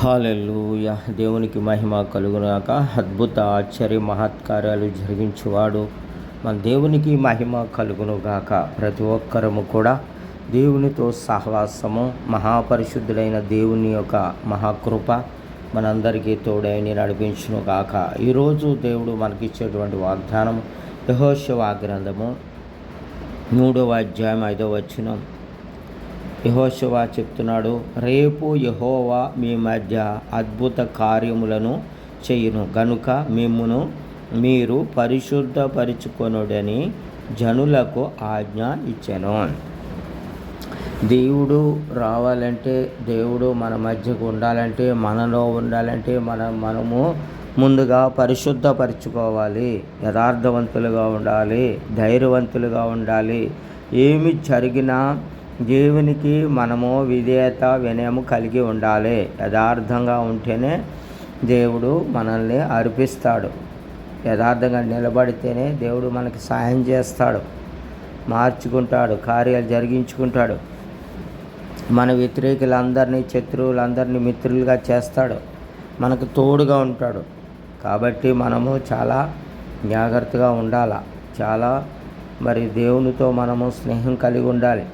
Hallelujah. దేవునికి మహిమ కలుగునాక అద్భుత ఆశ్చర్య మహత్కార్యాలు జరిగించువాడు. మన దేవునికి మహిమ కలుగునుగాక. ప్రతి ఒక్కరము కూడా దేవునితో సహవాసము మహాపరిశుద్ధుడైన దేవుని యొక్క మహాకృప మనందరికీ తోడైని నడిపించును గాక ఈరోజు దేవుడు మనకిచ్చేటువంటి వాగ్దానం యహోశవ గ్రంథము మూడవ అధ్యాయం ఐదవ వచ్చినం యహోశివా చెప్తున్నాడు రేపు యహోవా మీ మధ్య అద్భుత కార్యములను చేయును. గనుక మిమ్మును మీరు పరిశుద్ధపరుచుకొనుడని జనులకు ఆజ్ఞ ఇచ్చాను. దేవుడు రావాలంటే దేవుడు మన మధ్యకు ఉండాలంటే మనలో ఉండాలంటే మన మనము ముందుగా పరిశుద్ధపరచుకోవాలి. యథార్థవంతులుగా ఉండాలి ధైర్యవంతులుగా ఉండాలి. ఏమి జరిగినా దేవునికి మనము విధేయత వినయము కలిగి ఉండాలి. యథార్థంగా ఉంటేనే దేవుడు మనల్ని అర్పిస్తాడు. యథార్థంగా నిలబడితేనే దేవుడు మనకి సహాయం చేస్తాడు. మార్చుకుంటాడు కార్యాలు జరిగించుకుంటాడు. మన వ్యతిరేకులందరినీ శత్రువులందరినీ మిత్రులుగా చేస్తాడు. మనకు తోడుగా ఉంటాడు. కాబట్టి మనము చాలా జాగ్రత్తగా ఉండాలి. చాలా మరి దేవునితో మనము స్నేహం కలిగి ఉండాలి.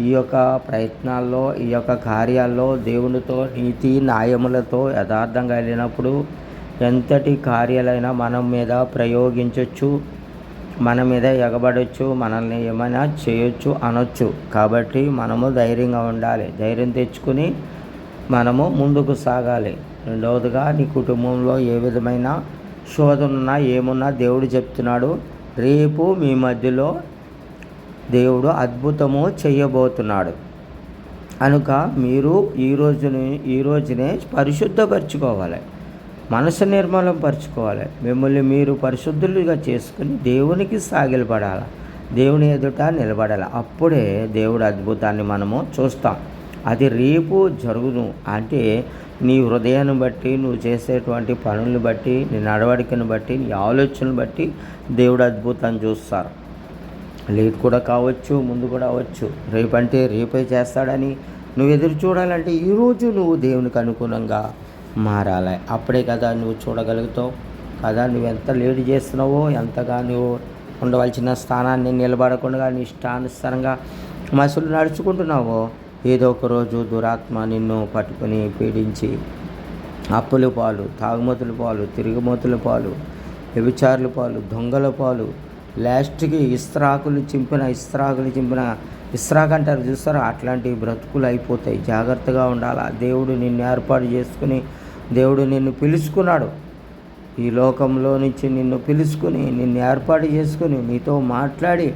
ఈ యొక్క ప్రయత్నాల్లో ఈ యొక్క కార్యాల్లో దేవునితో నీతి న్యాయములతో యథార్థంగా వెళ్ళినప్పుడు ఎంతటి కార్యాలైనా మనం మీద ప్రయోగించవచ్చు మన మీద ఎగబడవచ్చు మనల్ని ఏమైనా చేయొచ్చు అనొచ్చు. కాబట్టి మనము ధైర్యంగా ఉండాలి. ధైర్యం తెచ్చుకుని మనము ముందుకు సాగాలి. రెండవదిగా నీ కుటుంబంలో ఏ విధమైన శోధన ఉన్నా ఏమున్నా దేవుడు చెప్తున్నాడు రేపు మీ మధ్యలో దేవుడు అద్భుతము చేయబోతున్నాడు. కనుక మీరు ఈ రోజుని ఈ రోజునే పరిశుద్ధపరచుకోవాలి. మనసు నిర్మలం పరచుకోవాలి. మిమ్మల్ని మీరు పరిశుద్ధులుగా చేసుకుని దేవునికి సాగిలపడాలి? దేవుని ఎదుట నిలబడాలి? అప్పుడే దేవుడు అద్భుతాన్ని మనము చూస్తాం. అది రేపు జరుగును. అంటే నీ హృదయాన్ని బట్టి నువ్వు చేసేటువంటి పనులను బట్టి నీ నడవడికను బట్టి నీ ఆలోచనను బట్టి దేవుడు అద్భుతాన్ని చూస్తారు. లేట్ కూడా కావచ్చు ముందు కూడా అవ్వచ్చు. రేపంటే రేపే చేస్తాడని నువ్వు ఎదురు చూడాలంటే ఈరోజు నువ్వు దేవునికి అనుగుణంగా మారాలి. అప్పుడే కదా నువ్వు చూడగలుగుతావు. కదా నువ్వు ఎంత లేట్ చేస్తున్నావో ఎంతగా నువ్వు ఉండవలసిన స్థానాన్ని నిలబడకుండా నీ ఇష్టానుసారంగా మసులు నడుచుకుంటున్నావో ఏదో ఒక రోజు దురాత్మ నిన్ను పట్టుకొని పీడించి అప్పుల పాలు తాగుమతుల పాలు తిరుగుమతుల పాలు వ్యభిచారుల పాలు దొంగల పాలు లాస్ట్కి ఇస్త్రాకులు చింపిన ఇస్త్రాకులు చింపిన ఇస్త్రాక్ అంటారు చూస్తారా? అట్లాంటి బ్రతుకులు అయిపోతాయి. జాగ్రత్తగా ఉండాలా? దేవుడు నిన్ను ఏర్పాటు చేసుకుని దేవుడు నిన్ను పిలుచుకున్నాడు ఈ లోకంలో నుంచి నిన్ను పిలుచుకుని నిన్ను ఏర్పాటు చేసుకుని నీతో మాట్లాడి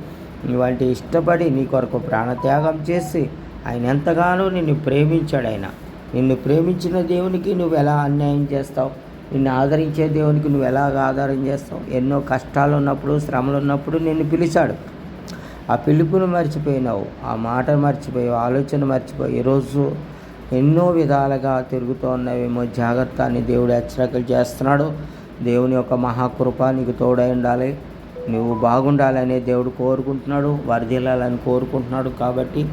ఇవంటి ఇష్టపడి నీ కొరకు ప్రాణత్యాగం చేసి ఆయన ఎంతగానో నిన్ను ప్రేమించాడు ఆయన. నిన్ను ప్రేమించిన దేవునికి నువ్వు ఎలా అన్యాయం చేస్తావు? నిన్ను ఆదరించే దేవునికి నువ్వు ఎలాగ ఆధారం చేస్తావు? ఎన్నో కష్టాలు ఉన్నప్పుడు శ్రమలు ఉన్నప్పుడు నిన్ను పిలిచాడు. ఆ పిలుపును మర్చిపోయినావు ఆ మాట మర్చిపోయావు ఆలోచన మర్చిపోయి ఈరోజు ఎన్నో విధాలుగా తిరుగుతూ ఉన్నవేమో జాగ్రత్త అని దేవుడు హెచ్చరికలు చేస్తున్నాడు. దేవుని యొక్క మహాకృప నీకు తోడై ఉండాలి. నువ్వు బాగుండాలని దేవుడు కోరుకుంటున్నాడు వరదిల్లాలని కోరుకుంటున్నాడు కాబట్టి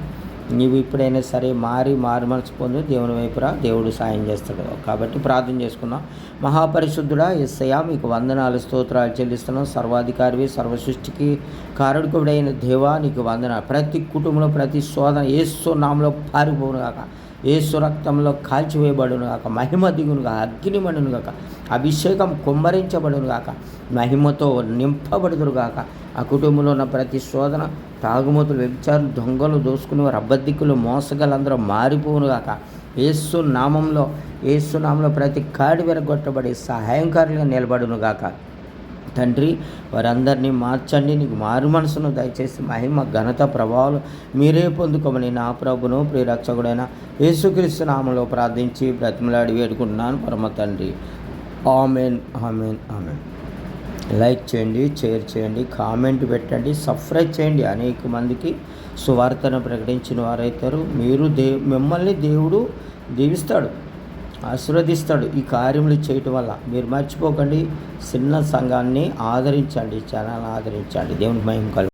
నీవు ఇప్పుడైనా సరే మారి మారి మనసు పొంది దేవుని వైపురా దేవుడు సాయం చేస్తాడు. కాబట్టి ప్రార్థన చేసుకుందాం. మహాపరిశుద్ధుడా ఎస్సయ మీకు వందనాలు స్తోత్రాలు చెల్లిస్తున్నాం. సర్వాధికారివి సర్వసృష్టికి కారడుకుడైన దేవా నీకు వందన ప్రతి కుటుంబంలో ప్రతి శోధన ఏసు నామలో పారిపోను కాక ఏసు రక్తంలో కాల్చివేయబడును గాక మహిమ దిగును గాక అగ్నిమడును గాక అభిషేకం కుమ్మరించబడును గాక మహిమతో నింపబడుదురు గాక. ఆ కుటుంబంలో ఉన్న ప్రతి శోధన తాగుమతులు వ్యభిచారులు దొంగలు దోసుకుని వారు అబద్ధికులు మోసగలందరూ మారిపోను గాక. ఏసు నామంలో ఏసు నామంలో ప్రతి కాడి విరగొట్టబడి సహాయంకారులుగా నిలబడును గాక. తండ్రి వారందరినీ మార్చండి. నీకు మారు మనసును దయచేసి మహిమ ఘనత ప్రభావాలు మీరే పొందుకోమని నా ప్రభును ప్రియరక్షకుడైన యేసుక్రీస్తు నామంలో ప్రార్థించి బ్రతిమలాడి వేడుకుంటున్నాను. పరమ తండ్రి. Amen amen amen. లైక్ చేయండి షేర్ చేయండి కామెంట్ పెట్టండి సబ్స్క్రైబ్ చేయండి. అనేక మందికి సువార్తను ప్రకటించిన వారైతారు. మీరు దే మిమ్మల్ని దేవుడు దీవిస్తాడు. ఆశీర్వదిస్తాడు ఈ కార్యములు చేయటం వల్ల. మీరు మర్చిపోకండి. చిన్న సంఘాన్ని ఆదరించండి. ఛానల్ ఆదరించండి. దేవుని మహిమ కలుగు.